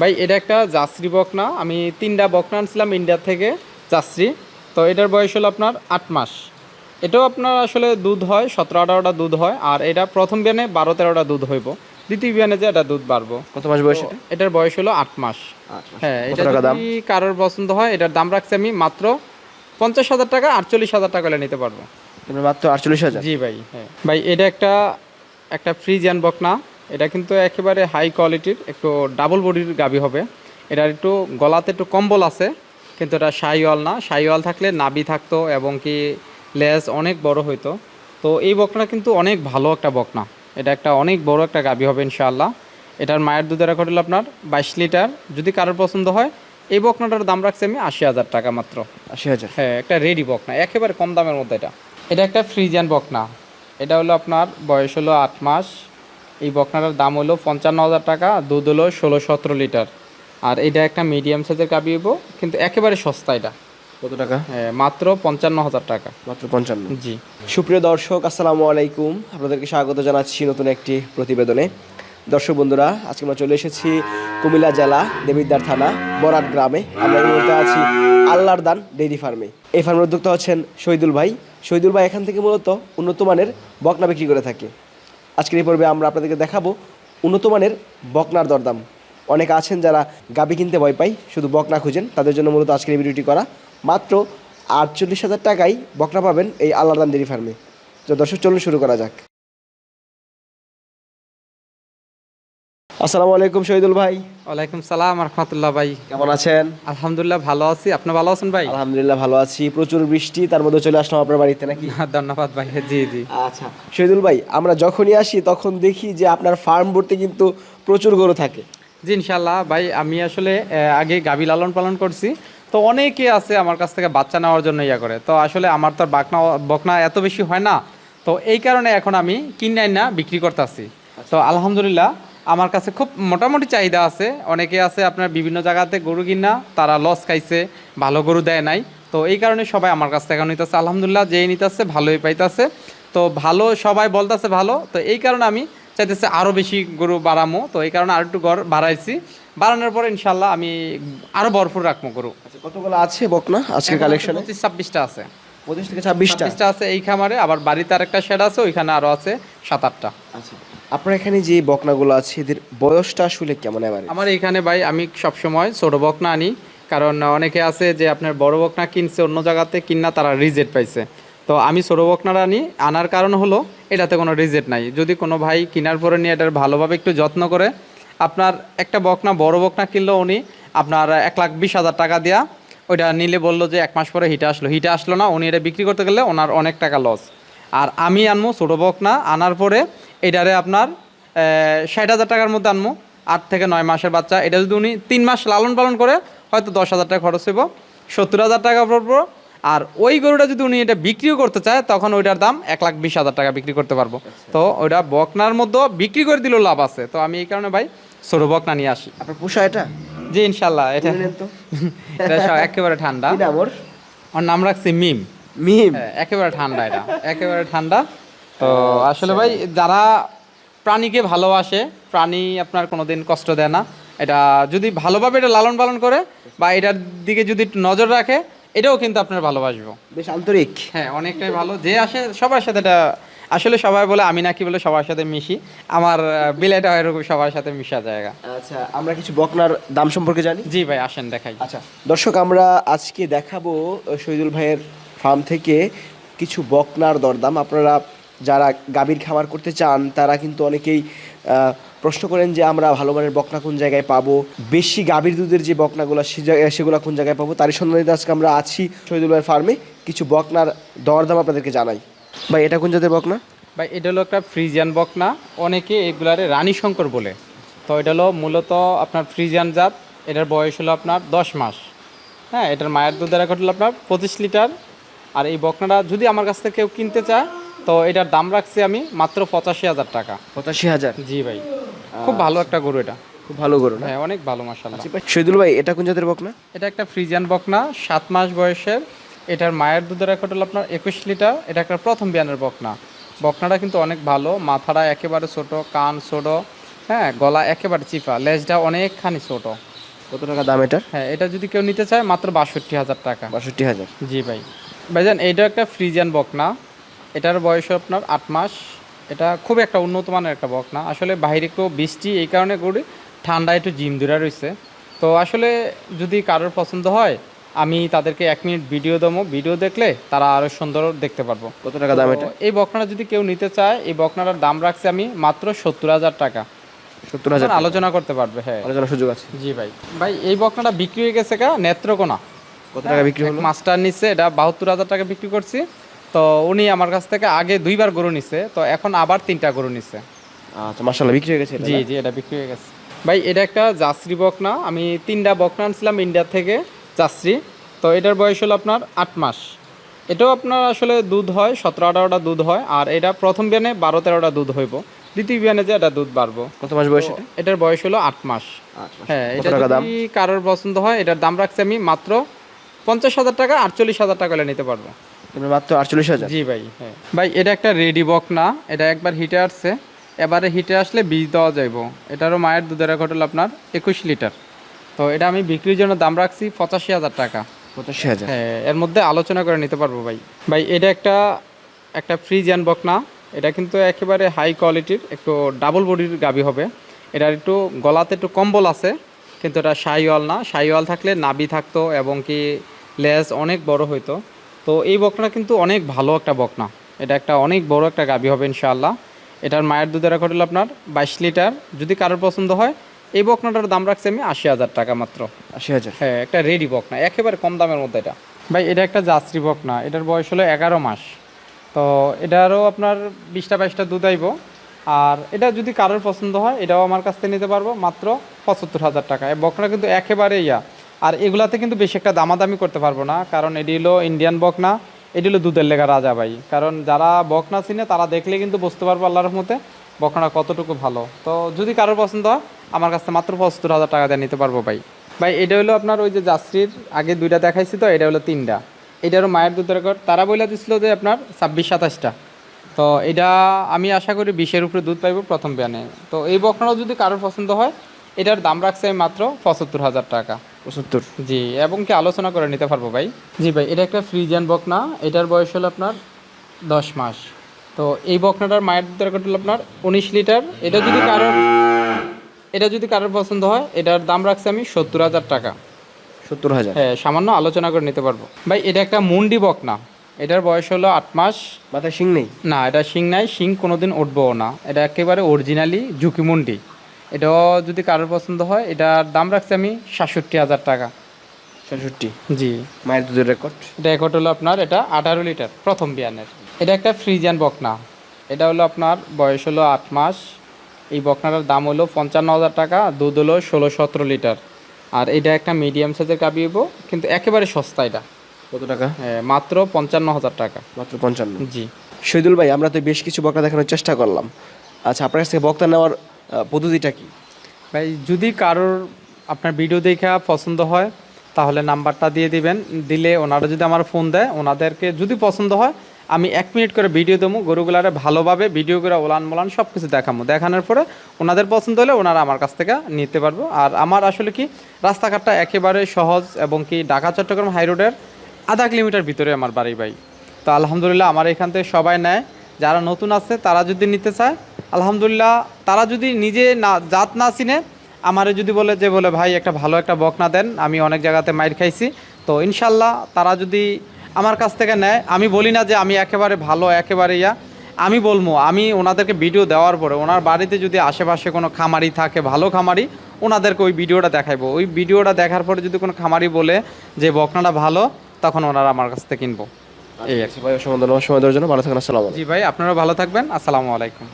ভাই এটা একটা জার্সি বকনা। আমি তিনটা বকনা আনছিলাম ইন্ডিয়া থেকে জার্সি। তো এটার বয়স হলো আপনার আট মাস। এটাও আপনার আসলে দুধ হয় সতেরো আঠারোটা দুধ হয় আর এটা প্রথম বিয়ানে বারো তেরোটা দুধ হইব। দ্বিতীয় বিয়ানে যে এটা দুধ বাড়বো। কত মাস বয়স এটার বয়স হলো আট মাস। হ্যাঁ এটা যদি কারোর পছন্দ হয় এটার দাম রাখছি আমি মাত্র পঞ্চাশ হাজার টাকা আটচল্লিশ হাজার টাকা নিতে পারব। মাত্র আটচল্লিশ হাজার? জি ভাই হ্যাঁ। ভাই এটা একটা একটা ফ্রিজিয়ান বকনা। এটা কিন্তু একেবারে হাই কোয়ালিটির একটু ডাবল বডির গাবি হবে। এটার একটু গলাতে একটু কম্বল আছে কিন্তু এটা সাইওয়াল না। সাইওয়াল থাকলে নাবি থাকতো এবং কি লেজ অনেক বড় হইতো। তো এই বকনা কিন্তু অনেক ভালো একটা বকনা। এটা একটা অনেক বড় একটা গাবি হবে ইনশাআল্লাহ। এটার মায়ের দুধের রেকর্ড হলো আপনার বাইশ লিটার। যদি কারোর পছন্দ হয় এই বকনাটার দাম রাখছি আমি আশি হাজার টাকা মাত্র। আশি হাজার। হ্যাঁ একটা রেডি বকনা একেবারে কম দামের মধ্যে এটা। এটা একটা ফ্রিজিয়ান বকনা। এটা হলো আপনার বয়স হলো আট মাস। এই বকনাটার দাম হলো পঞ্চান্ন হাজার টাকা দুধ হলো ষোলো সতেরো লিটার। আর এটা একটা মিডিয়াম সাইজের গাবি হব কিন্তু একেবারে সস্তা এটা। কত টাকা? হ্যাঁ, মাত্র পঞ্চান্ন হাজার টাকা। মাত্র পঞ্চান্ন। জি। সুপ্রিয় দর্শক আসসালামু আলাইকুম। আপনাদেরকে স্বাগত জানাচ্ছি নতুন একটি প্রতিবেদনে। দর্শক বন্ধুরা আজকে আমরা চলে এসেছি কুমিল্লা জেলা দেবিদ্বার থানা বরাট গ্রামে। আমরা এই মুহূর্তে আছি আল্লাহর দান ডেইরি ফার্মে। এই ফার্মের উদ্যোক্তা হচ্ছেন শহীদুল ভাই। শহীদুল ভাই এখান থেকে মূলত উন্নত মানের বকনা বিক্রি করে থাকে। আজকের এই পর্বে আমরা আপনাদেরকে দেখাবো উন্নতমানের বকনার দরদাম। অনেক আছেন যারা গাবি কিনতে ভয় পাই শুধু বকনা খুঁজেন। তাদের জন্য মূলত আজকের এই ভিডিওটি করা। মাত্র আটচল্লিশ হাজার টাকায় বকনা পাবেন এই আল্লাহদান ডেইরি ফার্মে তো দর্শক, চলুন শুরু করা যাক। আসসালামু আলাইকুম শহীদুল ভাই। ওয়ালাইকুম সালাম রহমতুল্লাহ ভাই। কেমন আছেন? আলহামদুলিল্লাহ ভালো আছি। আপনি ভালো আছেন ভাই? আলহামদুলিল্লাহ ভালো আছি। প্রচুর বৃষ্টি তার মধ্যে চলে আসলাম আপনার বাড়িতে নাকি? ধন্যবাদ ভাই। জি জি। আচ্ছা শহীদুল ভাই আমরা যখনই আসি তখন দেখি যে আপনার ফার্ম ভর্তি কিন্তু প্রচুর গরু থাকে। জি ইনশাল্লাহ ভাই আমি আসলে আগে গাভী লালন পালন করছি। তো অনেকে আছে আমার কাছ থেকে বাচ্চা নেওয়ার জন্য ইয়া করে। তো আসলে আমার তো বাকনা বকনা এত বেশি হয় না। তো এই কারণে এখন আমি কিনাই না বিক্রি করতেছি। তো আলহামদুলিল্লাহ আমার কাছে খুব মোটামুটি চাহিদা আছে। অনেকে আছে আপনার বিভিন্ন জায়গাতে গরু কিনা তারা লস খাইছে ভালো গরু দেয় নাই। তো এই কারণে সবাই আমার কাছ থেকে নিতেছে। আলহামদুলিল্লাহ যেই নিতেছে ভালোই পাইতেছে। তো ভালো সবাই বলতেছে ভালো। তো এই কারণে আমি চাইতেছে আরও বেশি গরু বাড়ামো। তো এই কারণে আরও একটু গড় বাড়াইছি। বাড়ানোর পরে ইনশাল্লাহ আমি আরও ভরপুর রাখব গরু। আচ্ছা কতগুলো আছে বকনা? আজকের কালেকশনে পঁচিশ ছাব্বিশটা আছে। পঁচিশ থেকে ছাব্বিশটা? আছে এই খামারে। আবার বাড়িতে আরেকটা শেড আছে ওইখানে আরও আছে সাত আটটা। আচ্ছা। আপনার এখানে যে বকনাগুলো আছে, এদের বয়সটা আসলে কেমন এবারে আমার এখানে ভাই, আমি সবসময় ছোট বকনা আনি। কারণ অনেকে আছে যে আপনার বড় বকনা কিনছে, অন্য জায়গাতে কিনা তারা রিজেক্ট পাইছে। তো আমি ছোট বকনাটা আনি। আনার কারণ হলো, এটাতে কোনো রিজেক্ট নাই। যদি কোনো ভাই কেনার পরে নিয়ে এটার ভালোভাবে একটু যত্ন করে, আপনার একটা বকনা, বড় বকনা কিনলো উনি, আপনার এক লাখ বিশ হাজার টাকা দেওয়া ওইটা নিলে বলল যে এক মাস পরে হিটে আসলো। হিটে আসলো না, উনি এটা বিক্রি করতে গেলে ওনার অনেক টাকা লস আর আমি আনব ছোটো বকনা, আনার পরে এটারে আপনার ষাট হাজার টাকার মধ্যে আনব আট থেকে নয় মাসের বাচ্চা। এটা যদি উনি তিন মাস লালন পালন করে হয়তো দশ হাজার টাকা খরচ হইব। সত্তর হাজার টাকা পড়ব। আর ওই গরুটা যদি উনি এটা বিক্রিও করতে চায় তখন ওইটার দাম এক লাখ বিশ হাজার টাকা বিক্রি করতে পারব। তো ওইটা বকনার মধ্যে বিক্রি করে দিলেও লাভ আছে। তো আমি এই কারণে ভাই ছোটো বকনা নিয়ে আসি। আপনার পোষা এটা? জি ইনশাল্লাহ এটা এটা সব একেবারে ঠান্ডা। ওর? ওর নাম রাখছি মিম। মিম? হ্যাঁ, একেবারে ঠান্ডা এটা। একেবারে ঠান্ডা। তো আসলে ভাই যারা প্রাণীকে ভালোবাসে প্রাণী আপনার কোনোদিন কষ্ট দেয় না। এটা যদি ভালোভাবে এটা লালন পালন করে বা এটার দিকে যদি একটু নজর রাখে এটাও কিন্তু আপনার ভালোবাসবো। বেশ আন্তরিক। হ্যাঁ অনেকটাই ভালো। যে আসে সবার সাথে এটা আসলে সবাই বলে আমি নাকি বলে সবার সাথে মিশি। আমার বিলেটা এরকম সবার সাথে মিশা জায়গা। আচ্ছা আমরা কিছু বকনার দাম সম্পর্কে জানি? জি ভাই আসেন দেখাই। আচ্ছা দর্শক আমরা আজকে দেখাবো শহীদুল ভাইয়ের ফার্ম থেকে কিছু বকনার দরদাম। আপনারা যারা গাভীর খামার করতে চান, তারা কিন্তু অনেকেই প্রশ্ন করেন যে আমরা ভালো মানের বকনা কোন জায়গায় পাবো? বেশি গাভীর দুধের যে বকনাগুলো, সে জায়গায় সেগুলো কোন জায়গায় পাবো? তারই সন্ধানে আজকে আমরা আছি শহীদুল ফার্মে। কিছু বকনার দরদাম আপনাদেরকে জানাই। ভাই, এটা কোন জাতের বকনা? ভাই, এটা হলো একটা ফ্রিজিয়ান বকনা। অনেকে এগুলারে রানী শঙ্কর বলে। তো এটা হলো মূলত আপনার ফ্রিজিয়ান জাত। এটার বয়স হলো আপনার দশ মাস। হ্যাঁ এটার মায়ের দুধের রেকর্ড হলো আপনার পঁচিশ লিটার। আর এই বকনাটা যদি আমার কাছ থেকে কেউ কিনতে চায় তো এটার দাম রাখছি আমি মাত্র পঁচাশি হাজার টাকা। পঁচাশি হাজার? জি ভাই। খুব ভালো একটা গরু এটা। খুব ভালো গরু হ্যাঁ অনেক ভালো মাসাল্লাহ শহীদুল ভাই এটা কোন জাতের বকনা? এটা একটা ফ্রিজিয়ান বকনা সাত মাস বয়সের। এটার মায়ের দুধের রেকর্ড হলো আপনার একুশ লিটার। এটা একটা প্রথম বিয়ানের বকনা। বকনাটা কিন্তু অনেক ভালো মাথাটা একেবারে ছোট কান ছোট হ্যাঁ গলা একেবারে চিপা লেজটা অনেকখানি ছোট। কত টাকা দাম এটা হ্যাঁ এটা যদি কেউ নিতে চায় মাত্র বাষট্টি হাজার টাকা। বাষট্টি হাজার। জি ভাই। ভাইজান এইটা একটা ফ্রিজিয়ান বকনা। এটার বয়স আপনার আট মাস। এটা খুব একটা উন্নত মানের একটা বকনা আসলে বাইরে একটু বৃষ্টি এই কারণে করি ঠান্ডা একটু জিম ধরে রয়েছে তো আসলে যদি কারোর পছন্দ হয় আমি তাদেরকে এক মিনিট ভিডিও দেবো। ভিডিও দেখলে তারা আরও সুন্দর দেখতে পারব। কত টাকা দাম এটা? এই বকনাটা যদি কেউ নিতে চায় এই বকনাটার দাম রাখছি আমি মাত্র সত্তর হাজার টাকা। সত্তর হাজার আলোচনা করতে পারবে হ্যাঁ। আলোচনার সুযোগ আছে। জি ভাই। ভাই এই বকনাটা বিক্রি হয়ে গেছে কা নেত্রকোনা। কত টাকা বিক্রি হলো? মাস্টার নিচ্ছে এটা বাহাত্তর হাজার টাকা বিক্রি করছি। তো উনি আমার কাছ থেকে আগে দুইবার গরু নিছে তো এখন আবার তিনটা গরু নিছে। আচ্ছা মার্শাল্লাহ বিক্রি হয়ে গেছে জি জি এটা বিক্রি হয়ে গেছে। ভাই এটা একটা জাসরি বকনা। আমি তিনটা বকনা আনছিলাম ইন্ডিয়া থেকে জাসরি তো এটার বয়স হলো আপনার আট মাস। এটাও আপনার আসলে দুধ হয় সতেরো আঠারোটা দুধ হয় আর এটা প্রথম বিয়ানে বারো তেরোটা দুধ হইব। দ্বিতীয় বিয়ানে যে এটা দুধ বাড়বো। কত মাস বয়স এটার বয়স হলো আট মাস। হ্যাঁ এটা যদি কারোর পছন্দ হয় এটার দাম রাখছি আমি মাত্র পঞ্চাশ হাজার টাকা আটচল্লিশ হাজার টাকা নিতে পারব। মাত্র আটচল্লিশ হাজার। জি ভাই হ্যাঁ। ভাই এটা একটা রেডি বক না এটা একবার হিটে আসছে। এবারে হিটে আসলে বীজ দেওয়া যাইব। এটারও মায়ের দুধের হলো আপনার একুশ লিটার। তো এটা আমি বিক্রির জন্য দাম রাখছি পঁচাশি হাজার টাকা। পঁচাশি হাজার। হ্যাঁ এর মধ্যে আলোচনা করে নিতে পারব ভাই। ভাই এটা একটা একটা ফ্রিজিয়ান বকনা এটা কিন্তু একেবারে হাই কোয়ালিটির একটু ডাবল বডির গাবি হবে। এটার একটু গলাতে একটু কম্বল আছে কিন্তু এটা শাইওয়াল না। শাইওয়াল থাকলে নাবি থাকতো এবং কি লেজ অনেক বড় হইতো। তো এই বকনা কিন্তু অনেক ভালো একটা বকনা। এটা একটা অনেক বড় একটা গাবি হবে ইনশাআল্লাহ। এটার মায়ের দুধের রেকর্ড হলো আপনার বাইশ লিটার। যদি কারোর পছন্দ হয় এই বকনাটার দাম রাখছি আমি আশি হাজার টাকা মাত্র। আশি হাজার। হ্যাঁ একটা রেডি বক না একেবারে কম দামের মধ্যে এটা। ভাই এটা একটা জার্সি বক না এটার বয়স হলো এগারো মাস। তো এটারও আপনার বিশটা বাইশটা দুধ আইব। আর এটা যদি কারোর পছন্দ হয় এটাও আমার কাছ থেকে নিতে পারব মাত্র পঁচাত্তর হাজার টাকা। এই বকনা কিন্তু একেবারে ইয়া আর এগুলাতে কিন্তু বেশি একটা দামাদামি করতে পারব না, কারণ এটি হলো ইন্ডিয়ান বকনা, এটি হলো দুধের লেখা রাজা ভাই। কারণ যারা বকনা চিনে, তারা দেখলে কিন্তু বুঝতে পারব আল্লাহর মতে বকনা কতটুকু ভালো। তো যদি কারোর পছন্দ হয়, আমার কাছ মাত্র পঁচাত্তর হাজার টাকা দিয়ে নিতে পারব ভাই। ভাই, এটা হলো আপনার ওই যে যাত্রীর আগে দুইটা দেখাইছি তো, এটা হলো তিনটা। এটারও মায়ের দুধের রেকর্ড। তারা বলে দিছিল যে আপনার ছাব্বিশ সাতাশটা। তো এটা আমি আশা করি বিশের উপরে দুধ পাইব প্রথম ব্যানে। তো এই বকনাও যদি কারোর পছন্দ হয়, এটার দাম রাখছে আমি মাত্র পঁচাত্তর হাজার টাকা। পঁচাত্তর। জি এবং কি আলোচনা করে নিতে পারব ভাই? জি ভাই এটা একটা ফ্রিজিয়ান বকনা এটার বয়স হলো আপনার দশ মাস। তো এই বকনাটার মায়ের দুধের রেকর্ড হলো আপনার উনিশ লিটার। এটা যদি কারোর এটা যদি কারোর পছন্দ হয় এটার দাম রাখছি আমি সত্তর হাজার টাকা। সত্তর হাজার। হ্যাঁ সামান্য আলোচনা করে নিতে পারব। ভাই এটা একটা মুন্ডি বকনা। এটার বয়স হলো আট মাস। মাথায় শিং নেই? না এটা শিং নাই শিং কোনোদিন উঠবও না। এটা একেবারে অরিজিনালি ঝুঁকি মুন্ডি। এটাও যদি কারোর পছন্দ হয় এটার দাম রাখছি আমি সাতষট্টি হাজার টাকা। ছেষট্টি জি। মায়ের দুধের রেকর্ড এটা রেকর্ড হলো আপনার এটা আঠারো লিটার প্রথম বিয়ানের। এটা একটা ফ্রিজিয়ান বকনা। এটা হলো আপনার বয়স হলো আট মাস। এই বকনাটার দাম হলো পঞ্চান্ন হাজার টাকা দুধ হলো ষোলো সতেরো লিটার। আর এটা একটা মিডিয়াম সাইজের কাবিব কিন্তু একেবারে সস্তা এটা। কত টাকা? হ্যাঁ, মাত্র পঞ্চান্ন হাজার টাকা। মাত্র পঞ্চান্ন। জি। শহীদুল ভাই আমরা তো বেশ কিছু বকনা দেখানোর চেষ্টা করলাম। আচ্ছা আপনার কাছ থেকে বক্তা নেওয়ার পদ্ধতিটা কি? ভাই, যদি কারোর আপনার ভিডিও দেখে পছন্দ হয়, তাহলে নাম্বারটা দিয়ে দিবেন। দিলে ওনারা যদি আমার ফোন দেয়, ওনাদেরকে যদি পছন্দ হয়, আমি এক মিনিট করে ভিডিও দেবো, গরুগুলারে ভালোভাবে ভিডিও করে ওলান মোলান সব কিছু দেখাবো। দেখানোর পরে ওনাদের পছন্দ হলে ওনারা আমার কাছ থেকে নিতে পারব। আর আমার আসলে কি, রাস্তাঘাটটা একেবারে সহজ এবং কি ঢাকা, চট্টগ্রাম হাই রোডের আধা কিলোমিটার ভিতরে আমার বাড়ি ভাই। তো আলহামদুলিল্লাহ আমার এখান থেকে সবাই নেয়। যারা নতুন আছে, তারা যদি নিতে চায় আলহামদুলিল্লাহ তারা যদি নিজে না জাত না চিনে আমারে যদি বলে যে বলে ভাই একটা ভালো একটা বকনা দেন আমি অনেক জায়গাতে মাইর খাইছি। তো ইনশাল্লাহ তারা যদি আমার কাছ থেকে নেয় আমি বলি না যে আমি একেবারে ভালো একেবারে ইয়া। আমি বলব আমি ওনাদেরকে ভিডিও দেওয়ার পরে ওনার বাড়িতে যদি আশেপাশে কোনো খামারি থাকে ভালো খামারি ওনাদেরকে ওই ভিডিওটা দেখাইবো। ওই ভিডিওটা দেখার পরে যদি কোনো খামারি বলে যে বকনাটা ভালো তখন ওনারা আমার কাছ থেকে কিনবো। এই আর ভাই সময় দেওয়ার জন্য ভালো থাকেন আসসালাম জি ভাই আপনারা ভালো থাকবেন। আসসালামু আলাইকুম।